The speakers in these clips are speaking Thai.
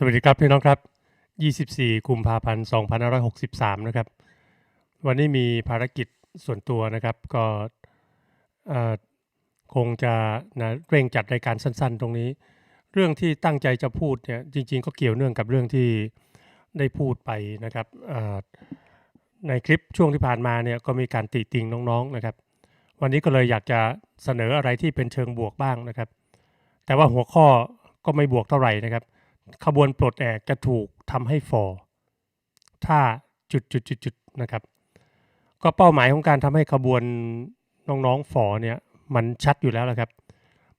สวัสดีครับพี่น้องครับ 24 กุมภาพันธ์ 2563 นะครับ วันนี้มีภารกิจส่วนตัวนะครับ ก็คงจะนะเร่งจัดรายการสั้นๆ ตรงนี้ เรื่องที่ตั้งใจจะพูดเนี่ยจริง ๆ ก็เกี่ยวเนื่องกับเรื่องที่ได้พูดไปนะครับในคลิปช่วงที่ผ่านมาเนี่ยก็มีการติติงน้องๆนะครับ วันนี้ก็เลยอยากจะเสนออะไรที่เป็นเชิงบวกบ้างนะครับ แต่ว่าหัวข้อก็ไม่บวกเท่าไหร่นะครับ ขบวนปลดแอกจะถูกทำให้ฟอถ้าจุดจุดจุดจุดนะครับ ก็เป้าหมายของการทำให้ขบวนน้องๆฟอเนี่ยมันชัดอยู่แล้วละครับ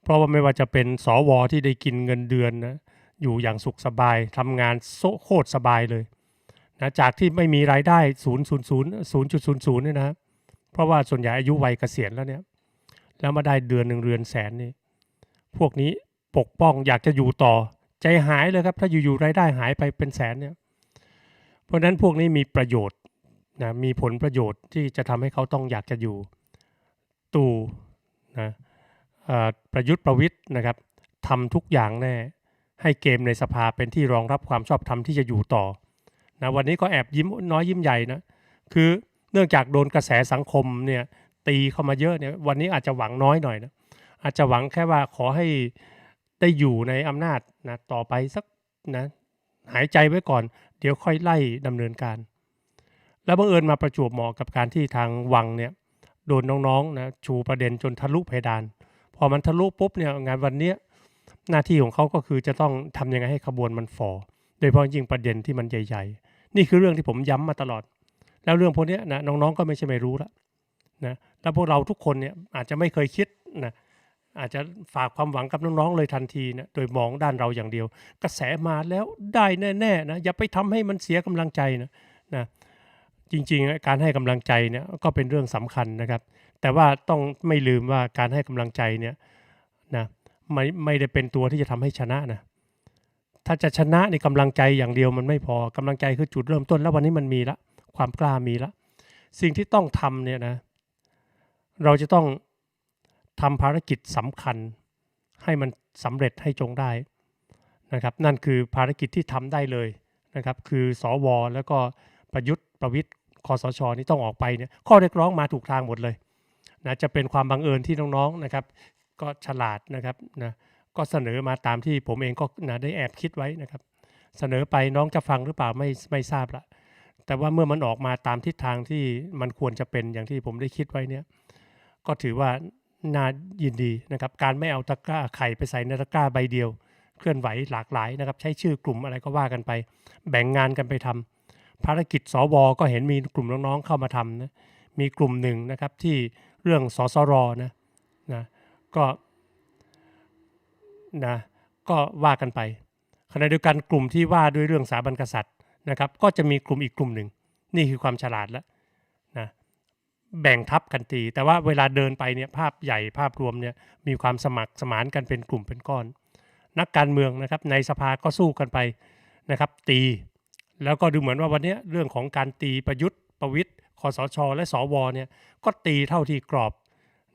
เพราะว่าไม่ว่าจะเป็นสวที่ได้กินเงินเดือนนะอยู่อย่างสุขสบายทำงานโซโคตรสบายเลยนะจากที่ไม่มีรายได้0 0 0 0.00เนี่ยนะเพราะว่าส่วนใหญ่อายุวัยเกษียณแล้วเนี่ยแล้วมาได้เดือนหนึ่งเรือนแสนนี่พวกนี้ปกป้องอยากจะอยู่ต่อ ใจหายเลยครับ ถ้าอยู่ๆรายได้หายไปเป็นแสนเนี่ย เพราะนั้นพวกนี้มีประโยชน์นะมีผลประโยชน์ที่จะทำให้เขาต้องอยากจะอยู่ตู่นะประยุทธ์ประวิทย์นะครับทำทุกอย่างแน่ให้เกมในสภาเป็นที่รองรับความชอบธรรมที่จะอยู่ต่อนะวันนี้ก็แอบยิ้มน้อยยิ้มใหญ่นะคือเนื่องจากโดนกระแสสังคมเนี่ยตีเข้ามาเยอะเนี่ยวันนี้อาจจะหวังน้อยหน่อยนะอาจจะหวังแค่ว่าขอให้ ได้อยู่ในอำนาจนะต่อไปสักนะหายใจไว้ก่อน เดี๋ยวค่อยไล่ดำเนินการ แล้วบังเอิญมาประจวบเหมาะกับการที่ทางวังเนี่ยโดนน้องๆนะชูประเด็นจนทะลุเพดาน พอมันทะลุปุ๊บเนี่ยงานวันเนี้ยหน้าที่ของเขาก็คือจะต้องทำยังไงให้ขบวนมันฟอโดยเฉพาะยิ่งประเด็นที่มันใหญ่ ๆ นี่คือเรื่องที่ผมย้ำมาตลอด แล้วเรื่องพวกนี้นะน้องๆก็ไม่ใช่ไม่รู้ละนะแล้วพวกเราทุกคนเนี่ยอาจจะไม่เคยคิดนะ อาจจะฝากความหวังกับน้องๆเลยทันทีนะโดยมองด้านเราอย่างเดียว กระแสมาแล้วได้แน่ๆนะอย่าไปทำให้มันเสียกำลังใจนะนะจริงๆ การให้กำลังใจเนี่ยก็เป็นเรื่องสำคัญนะครับ แต่ว่าต้องไม่ลืมว่าการให้กำลังใจเนี่ยนะไม่ไม่ได้เป็นตัวที่จะทำให้ชนะนะถ้าจะชนะในกำลังใจอย่างเดียวมันไม่พอกำลังใจคือจุดเริ่มต้น แล้ววันนี้มันมีละความกล้ามีละ สิ่งที่ต้องทำเนี่ยนะเราจะต้อง ทำภารกิจสำคัญให้มันสำเร็จให้จงได้นะครับ นั่นคือภารกิจที่ทำได้เลยนะครับ คือสวแล้วก็ประยุทธ์ประวิทย์คอสชนี่ต้องออกไปเนี่ยข้อเรียกร้องมาถูกทางหมดเลยนะจะเป็นความบังเอิญที่น้องๆนะครับ ก็ฉลาดนะครับนะก็เสนอมาตามที่ผมเองก็นะได้แอบคิดไว้นะครับ เสนอไปน้องจะฟังหรือเปล่าไม่ไม่ทราบละแต่ว่าเมื่อมันออกมาตามทิศทางที่มันควรจะเป็นอย่างที่ผมได้คิดไว้เนี่ยก็ถือว่า น่ายินดีนะครับ การไม่เอาตะกร้าไข่ไปใส่ในตะกร้าใบเดียว เคลื่อนไหวหลากหลายนะครับ ใช้ชื่อกลุ่มอะไรก็ว่ากันไป แบ่งงานกันไปทำภารกิจสวก็เห็นมีกลุ่มน้องๆเข้ามาทำนะมีกลุ่มหนึ่งนะครับที่เรื่องสสรนะนะก็นะก็ว่ากันไปขณะเดียวกันกลุ่มที่ว่าด้วยเรื่องสถาบันกษัตริย์นะครับ ก็จะมีกลุ่มอีกกลุ่มหนึ่ง นี่คือความฉลาดแล้วนะ แบ่งทับกันตี แต่ว่าเวลาเดินไปเนี่ยภาพใหญ่ภาพรวมเนี่ยมีความสมัครสมานกันเป็นกลุ่มเป็นก้อน นักการเมืองนะครับในสภาก็สู้กันไปนะครับตี แล้วก็ดูเหมือนว่าวันนี้เรื่องของการตีประยุทธ์ประวิทย์คอสช และสวเนี่ยก็ตีเท่าที่กรอบ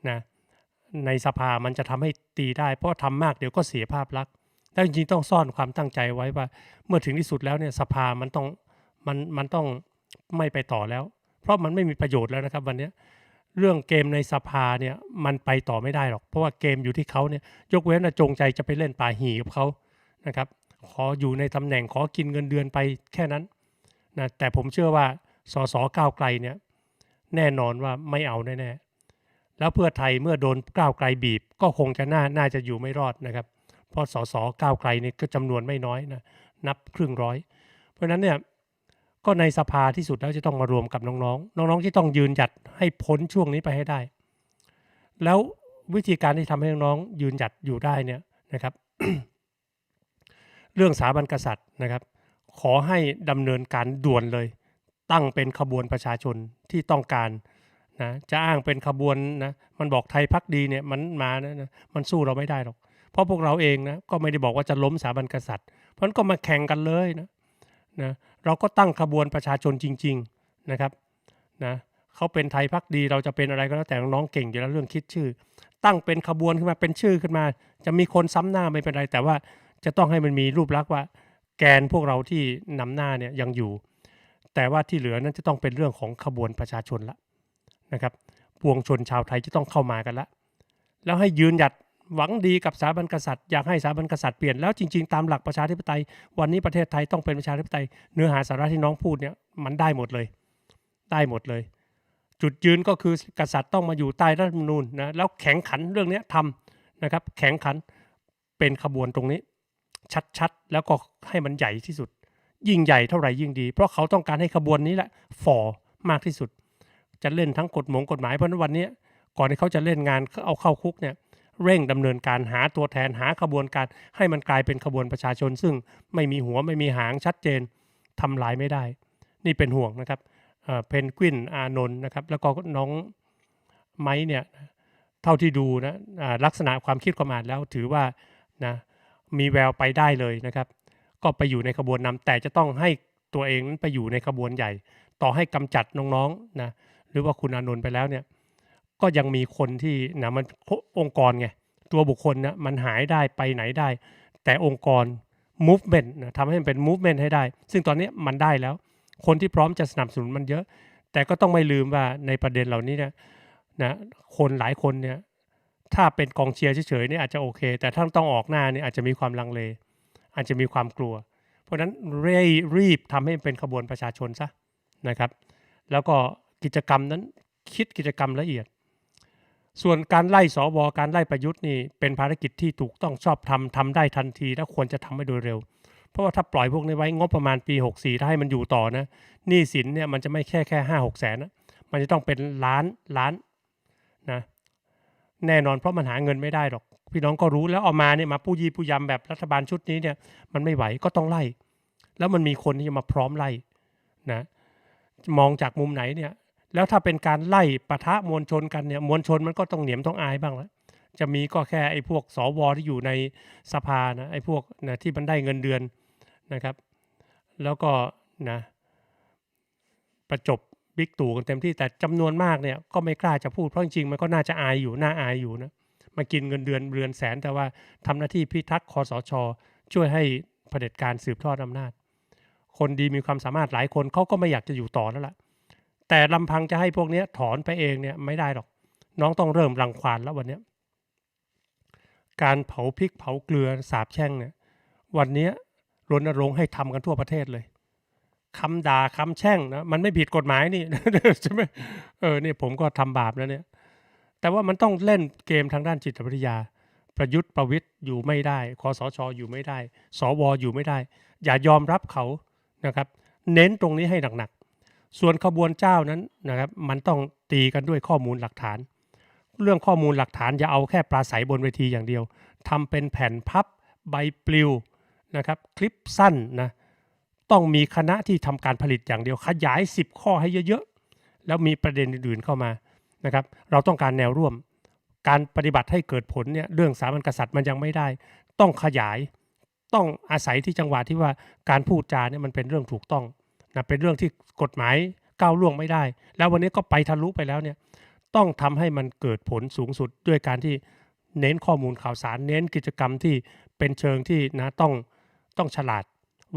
นะในสภามันจะทำให้ตีได้ เพราะทำมากเดี๋ยวก็เสียภาพลักษณ์แล้วจริงๆต้องซ่อนความตั้งใจไว้ว่า เมื่อถึงที่สุดแล้วเนี่ยสภามันต้องมันมันต้องไม่ไปต่อแล้ว เพราะมันไม่มีประโยชน์แล้วนะครับวันนี้เรื่องเกมในสภาเนี่ยมันไปต่อไม่ได้หรอก เพราะว่าเกมอยู่ที่เขาเนี่ยยกเว้นว่าจงใจจะไปเล่นป่าหีกับเขานะครับขออยู่ในตำแหน่งขอกินเงินเดือนไปแค่นั้นนะแต่ผมเชื่อว่าสสก้าวไกลเนี่ยแน่นอนว่าไม่เอาแน่ๆแล้วเพื่อไทยเมื่อโดนก้าวไกลบีบ ก็คงจะน่าน่าจะอยู่ไม่รอดนะครับ เพราะสสก้าวไกลนี่ก็จำนวนไม่น้อยนะนับครึ่งร้อย เพราะฉะนั้นเนี่ย ก็ในสภาที่สุดแล้วจะต้องมารวมกับน้องๆ น้องๆที่ต้องยืนหยัดให้พ้นช่วงนี้ไปให้ได้ แล้ววิธีการที่ทำให้น้องๆยืนหยัดอยู่ได้เนี่ยนะครับ เรื่องสถาบันกษัตริย์นะครับ ขอให้ดำเนินการด่วนเลย ตั้งเป็นขบวนประชาชนที่ต้องการนะจะอ้างเป็นขบวนนะมันบอกไทยพักดีเนี่ยมันมานะมันสู้เราไม่ได้หรอก เพราะพวกเราเองนะก็ไม่ได้บอกว่าจะล้มสถาบันกษัตริย์ เพราะฉะนั้นก็มาแข่งกันเลยนะ นะเราก็ตั้งขบวนประชาชนจริง ๆนะครับนะเขาเป็นไทยพักดีเราจะเป็นอะไรก็แล้วแต่น้องๆเก่งอยู่แล้วเรื่องคิดชื่อ ตั้งเป็นขบวนขึ้นมาเป็นชื่อขึ้นมา จะมีคนซ้ำหน้าไม่เป็นไร แต่ว่าจะต้องให้มันมีรูปลักษณ์ว่า แกนพวกเราที่นำหน้าเนี่ยยังอยู่ แต่ว่าที่เหลือนั้นจะต้องเป็นเรื่องของขบวนประชาชนละนะครับปวงชนชาวไทยจะต้องเข้ามากันละแล้วให้ยืนหยัด หวังดีกับสถาบันกษัตริย์อยากให้สถาบันกษัตริย์เปลี่ยนแล้วจริง ๆ ตามหลักประชาธิปไตย วันนี้ประเทศไทยต้องเป็นประชาธิปไตยเนื้อหาสาระที่น้องพูดเนี่ยมันได้หมดเลย ได้หมดเลย จุดยืนก็คือกษัตริย์ต้องมาอยู่ใต้รัฐธรรมนูญนะแล้วแข็งขันเรื่องเนี้ยทำนะครับ แข็งขันเป็นขบวนตรงนี้ ชัดๆ แล้วก็ให้มันใหญ่ที่สุด ยิ่งใหญ่เท่าไหร่ยิ่งดี เพราะเขาต้องการให้ขบวนนี้แหละฝ่อมากที่สุด จะเล่นทั้งกฎหมงกฎหมายเพราะฉะนั้นวันนี้ก่อนที่เขาจะเล่นงานเอาเข้าคุกเนี่ย เร่งดำเนินการหาตัวแทนหาขบวนการ ให้มันกลายเป็นขบวนประชาชน ซึ่งไม่มีหัวไม่มีหางชัดเจนทำลายไม่ได้ นี่เป็นห่วงนะครับเพนกวินอานนท์นะครับแล้วก็น้องไม้เนี่ยเท่าที่ดูนะลักษณะความคิดความอ่านแล้วถือว่านะมีแววไปได้เลยนะครับ ก็ไปอยู่ในขบวนนำแต่จะต้องให้ตัวเองนั้นไปอยู่ในขบวนใหญ่ ต่อให้กำจัดน้องๆนะหรือว่าคุณอานนท์ไปแล้วเนี่ย ก็ยังมีคนที่นะมันองค์กรไงตัวบุคคลนะมันหายได้ไปไหนได้ แต่องค์กร movement นะทำให้มันเป็น movement ให้ได้ ซึ่งตอนนี้มันได้แล้ว คนที่พร้อมจะสนับสนุนมันเยอะ แต่ก็ต้องไม่ลืมว่าในประเด็นเหล่านี้เนี่ยนะคนหลายคนเนี่ยถ้าเป็นกองเชียร์เฉยๆเนี่ยอาจจะโอเค แต่ถ้าต้องออกหน้าเนี่ยอาจจะมีความลังเล อาจจะมีความกลัว เพราะฉะนั้นเร่รีบทำให้มันเป็นขบวนประชาชนซะนะครับ แล้วก็กิจกรรมนั้นคิดกิจกรรมละเอียด ส่วนการไล่สวการไล่ประยุทธ์นี่เป็นภารกิจที่ถูกต้องชอบทำทำได้ทันทีและควรจะทำให้โดยเร็ว เพราะว่าถ้าปล่อยพวกนี้ไว้งบประมาณปี 64 ถ้าให้มันอยู่ต่อนะหนี้สินเนี่ยมันจะไม่แค่แค่ห้าหกแสนนะมันจะต้องเป็นล้านล้านนะแน่นอนเพราะมันหาเงินไม่ได้หรอก พี่น้องก็รู้แล้วเอามาเนี่ยมาผู้ยีผู้ยำแบบรัฐบาลชุดนี้เนี่ยมันไม่ไหวก็ต้องไล่ แล้วมันมีคนที่จะมาพร้อมไล่นะมองจากมุมไหนเนี่ย แล้วถ้าเป็นการไล่ปะทะมวลชนกันเนี่ยมวลชนมันก็ต้องเหนียมต้องอายบ้างแล้วจะมีก็แค่ไอ้พวกสวที่อยู่ในสภานะไอ้พวกนะที่มันได้เงินเดือนนะครับ แล้วก็นะประจบบิ๊กตู่กันเต็มที่แต่จำนวนมากเนี่ยก็ไม่กล้าจะพูดเพราะจริงๆมันก็น่าจะอายอยู่น่าอายอยู่นะมากินเงินเดือนเรือนแสน แต่ว่าทำหน้าที่พิทักษ์คอสช ช่วยให้เผด็จการสืบทอดอำนาจ คนดีมีความสามารถหลายคนเขาก็ไม่อยากจะอยู่ต่อแล้วล่ะ แต่ลำพังจะให้พวกนี้ถอนไปเองเนี่ยไม่ได้หรอก น้องต้องเริ่มรังควานแล้ววันนี้การเผาพริกเผาเกลือสาบแช่งเนี่ยวันนี้รณรงค์ให้ทำกันทั่วประเทศเลยคำด่าคำแช่งนะมันไม่ผิดกฎหมายนี่ใช่ไหมเออเนี่ยผมก็ทำบาปแล้วเนี่ย แต่ว่ามันต้องเล่นเกมทางด้านจิตวิทยา ประยุทธ์ประวิทย์อยู่ไม่ได้คอสชอยู่ไม่ได้ สวอยู่ไม่ได้ อย่ายอมรับเขานะครับ เน้นตรงนี้ให้หนักๆ ส่วนขบวนเจ้านั้นนะครับมันต้องตีกันด้วยข้อมูลหลักฐาน เรื่องข้อมูลหลักฐานอย่าเอาแค่ปราศัยบนเวทีอย่างเดียวทำเป็นแผ่นพับใบปลิวนะครับคลิปสั้นนะต้องมีคณะที่ทำการผลิตอย่างเดียว ขยาย 10 ข้อให้เยอะๆ แล้วมีประเด็นอื่นๆเข้ามานะครับเราต้องการแนวร่วม การปฏิบัติให้เกิดผลเนี่ยเรื่องสามัญกษัตริย์มันยังไม่ได้ ต้องขยายต้องอาศัยที่จังหวะที่ว่าการพูดจาเนี่ยมันเป็นเรื่องถูกต้อง นะเป็นเรื่องที่กฎหมายก้าวล่วงไม่ได้ แล้ววันนี้ก็ไปทะลุไปแล้วเนี่ยต้องทำให้มันเกิดผลสูงสุดด้วยการที่เน้นข้อมูลข่าวสาร เน้นกิจกรรมที่เป็นเชิงที่นะต้องต้องฉลาด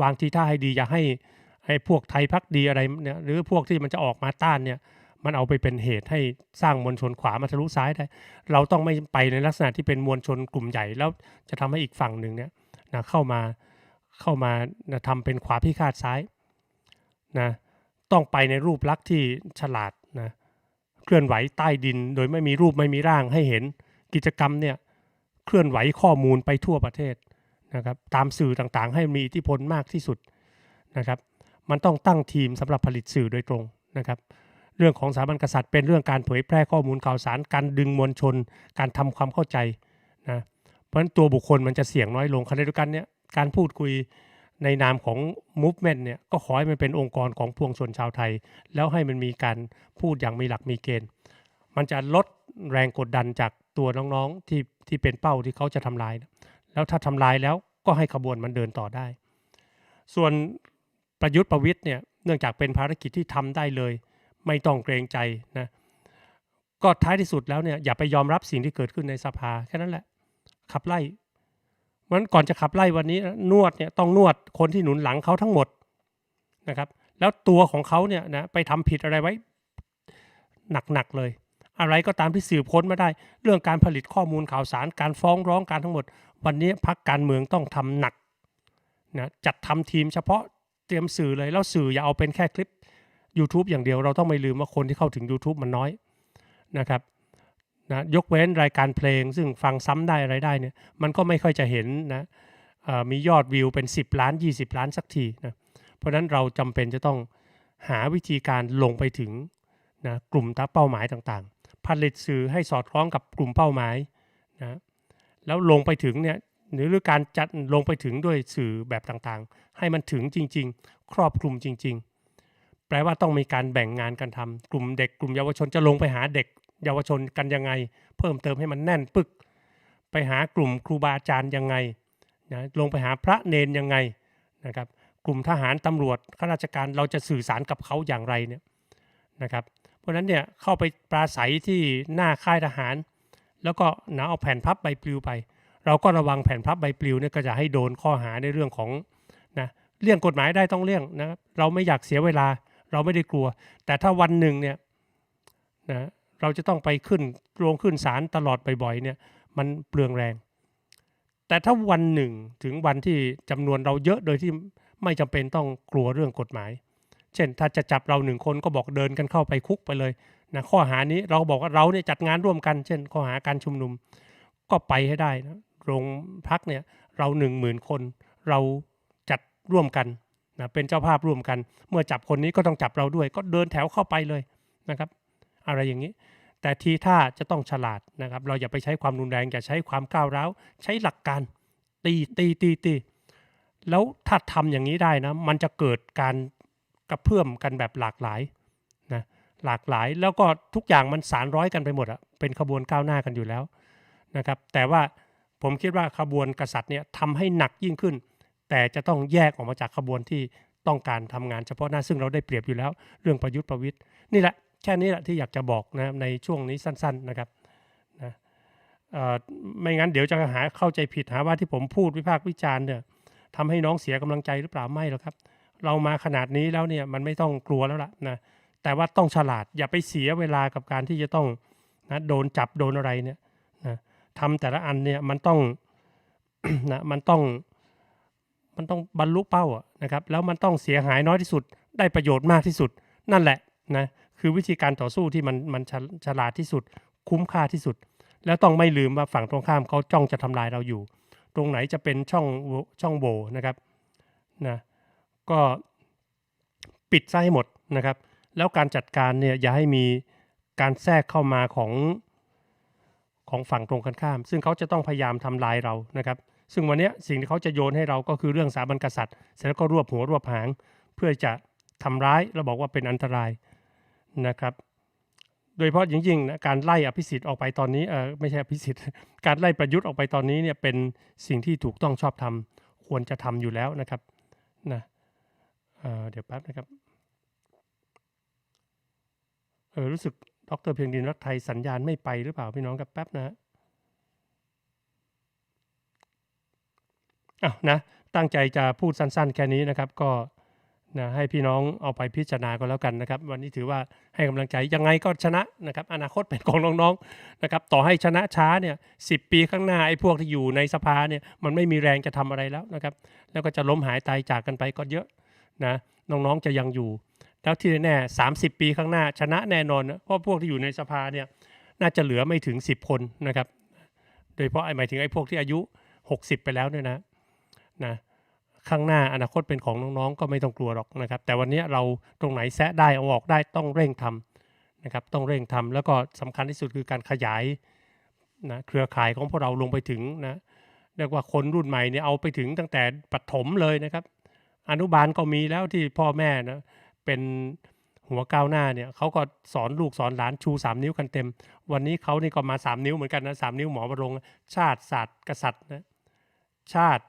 วางทีท่าให้ดีอย่าให้ไอ้พวกไทยพักดีอะไรเนี่ยหรือพวกที่มันจะออกมาต้านเนี่ยมันเอาไปเป็นเหตุให้สร้างมวลชนขวามาทะลุซ้ายได้ เราต้องไม่ไปในลักษณะที่เป็นมวลชนกลุ่มใหญ่แล้วจะทำให้อีกฝั่งหนึ่งเนี่ยนะเข้ามาเข้ามานะทำเป็นขวาพิฆาตซ้าย นะต้องไปในรูปลักษณ์ที่ฉลาดนะเคลื่อนไหวใต้ดินโดยไม่มีรูปไม่มีร่างให้เห็นกิจกรรมเนี่ยเคลื่อนไหวข้อมูลไปทั่วประเทศนะครับตามสื่อต่างๆ ให้มีอิทธิพลมากที่สุดนะครับมันต้องตั้งทีมสำหรับผลิตสื่อโดยตรงนะครับเรื่องของสถาบันกษัตริย์เป็นเรื่องการเผยแพร่ข้อมูลข่าวสารการดึงมวลชน การทำความเข้าใจนะเพราะฉะนั้นตัวบุคคลมันจะเสี่ยงน้อยลงขณะเดียวกันเนี่ยการพูดคุย ในนามของ movement เนี่ยก็ขอให้มันเป็นองค์กรของพวงชนชาวไทย แล้วให้มันมีการพูดอย่างมีหลักมีเกณฑ์ มันจะลดแรงกดดันจากตัวน้องๆที่ที่เป็นเป้าที่เขาจะทำลาย แล้วถ้าทำลายแล้วก็ให้ขบวนมันเดินต่อได้ ส่วนประยุทธ์ประวิทย์เนี่ยเนื่องจากเป็นภารกิจที่ทำได้เลย ไม่ต้องเกรงใจนะก็ท้ายที่สุดแล้วเนี่ยอย่าไปยอมรับสิ่งที่เกิดขึ้นในสภาแค่นั้นแหละขับไล่ เพราะฉะนั้นก่อนจะขับไล่วันนี้นวดเนี่ยต้องนวดคนที่หนุนหลังเขาทั้งหมดนะครับ แล้วตัวของเขาเนี่ยนะไปทำผิดอะไรไว้หนักๆเลย อะไรก็ตามที่สืบค้นมาได้ เรื่องการผลิตข้อมูลข่าวสารการฟ้องร้องการทั้งหมด วันนี้พักการเมืองต้องทำหนักนะจัดทำทีมเฉพาะเตรียมสื่อเลยแล้วสื่ออย่าเอาเป็นแค่คลิป YouTube อย่างเดียวเราต้องไม่ลืมว่าคนที่เข้าถึง YouTube มันน้อยนะครับ นะยกเว้นรายการเพลง ซึ่งฟังซ้ำได้อะไรได้เนี่ยมันก็ไม่ค่อยจะเห็นนะมียอดวิวเป็น 10 ล้าน 20 ล้านสักทีนะเพราะนั้นเราจำเป็นจะต้องหาวิธีการลงไปถึงนะกลุ่มตาเป้าหมายต่างๆ ผลิตสื่อให้สอดคล้องกับกลุ่มเป้าหมายนะแล้วลงไปถึงเนี่ยหรือหรือการจัดลงไปถึงด้วยสื่อแบบต่างๆ ให้มันถึงจริง ๆ ครอบคลุมจริง ๆ แปลว่าต้องมีการแบ่งงานกันทำกลุ่มเด็กกลุ่มเยาวชนจะลงไปหาเด็ก เยาวชนกันยังไง เพิ่มเติมให้มันแน่นปึก ไปหากลุ่มครูบาอาจารย์ยังไงนะลงไปหาพระเนนยังไงนะครับกลุ่มทหารตำรวจข้าราชการเราจะสื่อสารกับเขาอย่างไรเนี่ยนะครับเพราะนั้นเนี่ยเข้าไปปราศัยที่หน้าค่ายทหาร แล้วก็นะเอาแผ่นพับใบปลิวไป เราก็ระวังแผ่นพับใบปลิวเนี่ยก็จะให้โดนข้อหาในเรื่องของนะเลี่ยงกฎหมายได้ต้องเลี่ยงนะครับเราไม่อยากเสียเวลาเราไม่ได้กลัว แต่ถ้าวันหนึ่งเนี่ยนะ เราจะต้องไปขึ้นโรงขึ้นศาลตลอดบ่อยๆเนี่ยมันเปลืองแรง แต่ถ้าวันหนึ่งถึงวันที่จำนวนเราเยอะโดยที่ไม่จำเป็นต้องกลัวเรื่องกฎหมาย เช่น ถ้าจะจับเราหนึ่งคนก็บอกเดินกันเข้าไปคุกไปเลยนะข้อหานี้เราบอกว่าเราเนี่ยจัดงานร่วมกัน เช่น ข้อหาการชุมนุมก็ไปให้ได้นะโรงพักเนี่ยเราหนึ่งหมื่นคน เราจัดร่วมกันนะเป็นเจ้าภาพร่วมกัน เมื่อจับคนนี้ก็ต้องจับเราด้วย ก็เดินแถวเข้าไปเลยนะครับ อะไรอย่างนี้ แต่ทีท่าจะต้องฉลาดนะครับ เราอย่าไปใช้ความรุนแรงอย่าใช้ความก้าวร้าวใช้หลักการตีตีตีตีแล้วถ้าทำอย่างนี้ได้นะ มันจะเกิดการกระเพื่อมกันแบบหลากหลายนะหลากหลายแล้วก็ทุกอย่างมันสารร้อยกันไปหมดอะเป็นขบวนก้าวหน้ากันอยู่แล้วนะครับ แต่ว่าผมคิดว่าขบวนกษัตริย์เนี่ยทำให้หนักยิ่งขึ้น แต่จะต้องแยกออกมาจากขบวนที่ต้องการทำงานเฉพาะหน้าซึ่งเราได้เปรียบอยู่แล้ว เรื่องประยุทธ์ประวิทย์นี่แหละ แค่นี้แหละที่อยากจะบอกนะในช่วงนี้สั้น ๆนะครับนะไม่งั้นเดี๋ยวจะหาเข้าใจผิดหาว่าที่ผมพูดวิพากษ์วิจารณ์เนี่ยทำให้น้องเสียกำลังใจหรือเปล่าไม่หรอกครับ เรามาขนาดนี้แล้วเนี่ยมันไม่ต้องกลัวแล้วล่ะนะแต่ว่าต้องฉลาดอย่าไปเสียเวลากับการที่จะต้องนะโดนจับโดนอะไรเนี่ยนะทำแต่ละอันเนี่ยมันต้องนะมันต้องมันต้องบรรลุเป้าอะนะครับแล้วมันต้องเสียหายน้อยที่สุด ได้ประโยชน์มากที่สุด นั่นแหละนะ คือวิธีการต่อสู้ที่มันมันฉลาดที่สุด คุ้มค่าที่สุด แล้วต้องไม่ลืมว่าฝั่งตรงข้ามเขาจ้องจะทำลายเราอยู่ ตรงไหนจะเป็นช่องช่องโหว่นะครับนะก็ปิดซะให้หมดนะครับ แล้วการจัดการเนี่ยอย่าให้มีการแทรกเข้ามาของของฝั่งตรงกันข้าม ซึ่งเขาจะต้องพยายามทำลายเรานะครับ ซึ่งวันนี้สิ่งที่เขาจะโยนให้เราก็คือเรื่องสถาบันกษัตริย์ เสร็จแล้วก็รวบหัวรวบหาง เพื่อจะทำร้ายแล้วบอกว่าเป็นอันตราย นะครับ โดยเฉพาะยิ่งๆนะการไล่อภิสิทธิ์ออกไปตอนนี้เออไม่ใช่อภิสิทธิ์ การไล่ประยุทธ์ออกไปตอนนี้เนี่ยเป็นสิ่งที่ถูกต้องชอบทำควรจะทำอยู่แล้วนะครับนะเเดี๋ยวแป๊บนะครับเออรู้สึกดรเพียงดินรักไทยสัญญาณไม่ไปหรือเปล่าพี่น้องครับแป๊บนะฮะอ้าวนะตั้งใจจะพูดสั้นๆ แค่นี้นะครับ ก็ นะให้พี่น้องเอาไปพิจารณาก็แล้วกันนะครับ วันนี้ถือว่าให้กำลังใจยังไงก็ชนะนะครับ อนาคตเป็นของน้องๆนะครับ ต่อให้ชนะช้าเนี่ยสิปีข้างหน้าไอ้พวกที่อยู่ในสภาเนี่ยมันไม่มีแรงจะทำอะไรแล้วนะครับ แล้วก็จะล้มหายตายจากกันไปก็เยอะนะน้องๆจะยังอยู่ แล้วที่แน่ๆสามสิบปีข้างหน้าชนะแน่นอนนะเพราะพวกที่อยู่ในสภาเนี่ยน่าจะเหลือไม่ถึง 10 คนนะครับ โดยเฉพาะไอ้หมายถึงไอ้พวกที่อายุ 60 ไปแล้วเนี่ยนะนะ ข้างหน้าอนาคตเป็นของน้องๆ ก็ไม่ต้องกลัวหรอกนะครับ แต่วันนี้เราตรงไหนแซะได้เอาออกได้ต้องเร่งทำนะครับ ต้องเร่งทำแล้วก็สำคัญที่สุดคือการขยายนะเครือข่ายของพวกเราลงไปถึงนะเรียกว่าคนรุ่นใหม่เนี่ยเอาไปถึงตั้งแต่ปฐมเลยนะครับ อนุบาลก็มีแล้วที่พ่อแม่นะเป็นหัวก้าวหน้าเนี่ยเขาก็สอนลูกสอนหลานชู 3 นิ้วกันเต็ม วันนี้เขานี่ก็มา 3 นิ้วเหมือนกันนะสนิ้วหมอวรงค์ชาติศาสตร์กษัตริย์นะชาติ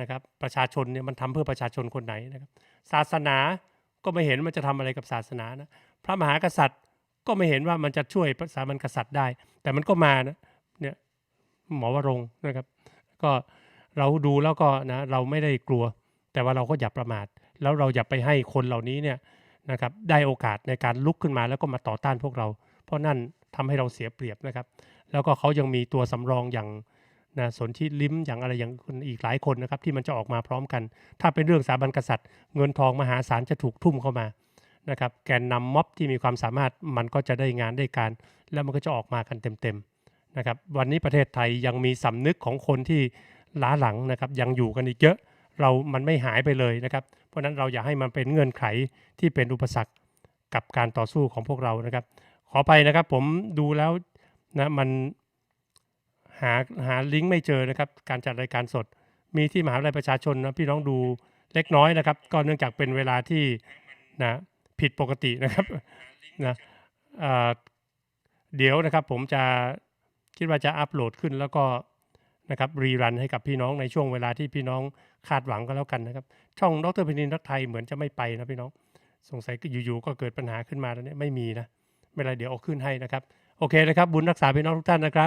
นะครับประชาชนเนี่ยมันทำเพื่อประชาชนคนไหนนะครับศาสนาก็ไม่เห็นมันจะทำอะไรกับศาสนานะพระมหากษัตริย์ก็ไม่เห็นว่ามันจะช่วยสามัญกษัตริย์ได้ แต่มันก็มานะเนี่ยหมอวรงนะครับ ก็เราดูแล้วก็นะเราไม่ได้กลัว แต่ว่าเราก็อย่าประมาท แล้วเราอย่าไปให้คนเหล่านี้เนี่ยนะครับได้โอกาสในการลุกขึ้นมาแล้วก็มาต่อต้านพวกเรา เพราะนั่นทำให้เราเสียเปรียบนะครับ แล้วก็เขายังมีตัวสำรองอย่าง นะสนที่ลิ้มอย่างอะไรอย่างคนอีกหลายคนนะครับที่มันจะออกมาพร้อมกัน ถ้าเป็นเรื่องสถาบันกษัตริย์ เงินทองมหาศาลจะถูกทุ่มเข้ามานะครับแกนนำม็อบที่มีความสามารถมันก็จะได้งานได้การ แล้วมันก็จะออกมากันเต็มๆนะครับวันนี้ประเทศไทยยังมีสำนึกของคนที่ล้าหลังนะครับยังอยู่กันอีกเยอะเรามันไม่หายไปเลยนะครับเพราะฉะนั้นเราอย่าให้มันเป็นเงื่อนไขที่เป็นอุปสรรคกับการต่อสู้ของพวกเรานะครับ ขอไปนะครับผมดูแล้วนะมัน หาหาลิงก์ไม่เจอนะครับ การจัดรายการสด มีที่มหาวิทยาลัยประชาชนนะพี่น้องดูเล็กน้อยนะครับ ก็เนื่องจากเป็นเวลาที่นะผิดปกตินะครับนะเเดี๋ยวนะครับผมจะคิดว่าจะอัปโหลดขึ้นแล้วก็นะครับรีรันให้กับพี่น้องในช่วงเวลาที่พี่น้องคาดหวังก็แล้วกันนะครับ ช่องดรพินินรักไทยเหมือนจะไม่ไปนะพี่น้อง สงสัยอยู่ๆก็เกิดปัญหาขึ้นมาแล้วเนี่ยไม่มีนะไม่ไรเดี๋ยวเอาขึ้นให้นะครับ โอเคนะครับ บุญรักษาพี่น้องทุกท่านนะครับ